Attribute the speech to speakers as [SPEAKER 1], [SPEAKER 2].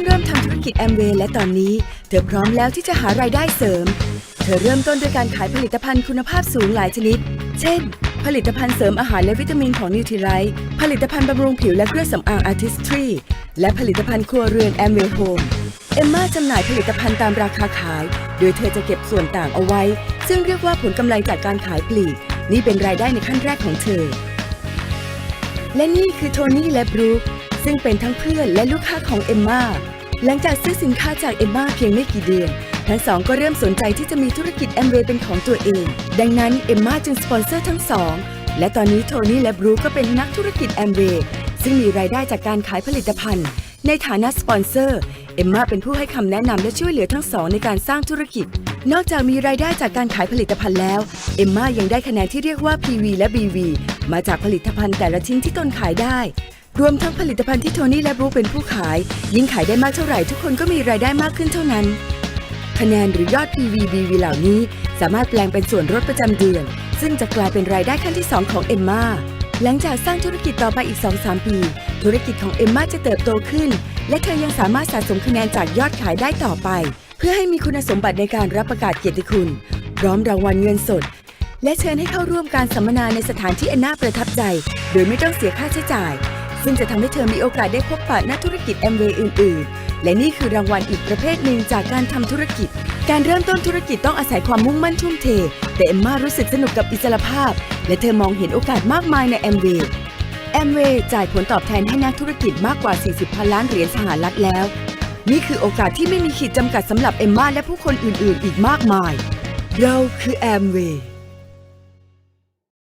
[SPEAKER 1] งเริ่มทำธุรกิจแอมเวย์และตอนนี้ เธอพร้อมแล้วที่จะหารายได้เสริม เธอเริ่มต้นด้วยการขายผลิตภัณฑ์คุณภาพสูงหลายชนิด เช่น ผลิตภัณฑ์เสริมอาหารและวิตามินของนิวท i ไลท์ผลิตภัณฑ์บำรุงผิวและเครื่องสำอางอาร์ติสทรีและผลิตภัณฑ์ครัวเรือนแอมเวย์โฮมเอมมาจำหน่ายผลิตภัณฑ์ตามราคาขาย โดยเธอจะเก็บส่วนต่างเอาไว้ ซึ่งเรียกว่าผลกำไรจากการขายปลีก นี่เป็นรายได้ในขั้นแรกของเธอ และนี่คือโทนี่และบรูค ซึ่งเป็นทั้งเพื่อนและลูกค้าของเอมมาหลังจากซื้อสินค้าจากเอมมาเพียงไม่กี่เดือน ทั้งสองก็เริ่มสนใจที่จะมีธุรกิจแอมเวย์เป็นของตัวเอง ดังนั้นเอมมาจึงสปอนเซอร์ทั้งสอง และตอนนี้โทนี่และบรูคก็เป็นนักธุรกิจแอมเวย์ซึ่งมีรายได้จากการขายผลิตภัณฑ์ ในฐานะสปอนเซอร์ เอมมาเป็นผู้ให้คำแนะนำและช่วยเหลือทั้งสองในการสร้างธุรกิจ นอกจากมีรายได้จากการขายผลิตภัณฑ์แล้ว เอมมายังได้คะแนนที่เรียกว่า PV และ BV มาจากผลิตภัณฑ์แต่ละชิ้นที่ตนขายได้ รวมทั้งผลิตภัณฑ์ที่โทนี่และบรูคเป็นผู้ขาย ยิ่งขายได้มากเท่าไหร่ทุกคนก็มีรายได้มากขึ้นเท่านั้น คะแนนหรือยอด PV BV เหล่านี้ สามารถแปลงเป็นส่วนลดประจำเดือน ซึ่งจะกลายเป็นรายได้ขั้นที่2ของเอมมาหลังจากสร้างธุรกิจต่อไปอีก 2-3 ปี ธุรกิจของเอมมาจะเติบโตขึ้น และเธอยังสามารถสะสมคะแนนจากยอดขายได้ต่อไป เพื่อให้มีคุณสมบัติในการรับประกาศเกียรติคุณ พร้อมรางวัลเงินสด และเชิญให้เข้าร่วมการสัมมนาในสถานที่อันน่าประทับใจ โดยไม่ต้องเสียค่าใช้จ่าย ซึ่งจะทำให้เธอมีโอกาสได้พบปะนักธุรกิจแอมเวย์อื่น ๆ และนี่คือรางวัลอีกประเภทหนึ่งจากการทำธุรกิจ การเริ่มต้นธุรกิจต้องอาศัยความมุ่งมั่นทุ่มเท แต่เอมมารู้สึกสนุกกับอิสรภาพ และเธอมองเห็นโอกาสมากมายในแอมเวย์ แอมเวย์จ่ายผลตอบแทนให้นักธุรกิจมากกว่า 40 พันล้านเหรียญสหรัฐแล้ว นี่คือโอกาสที่ไม่มีขีดจำกัดสำหรับเอมมาและผู้คนอื่นๆ อีกมากมาย เราคือแอมเวย์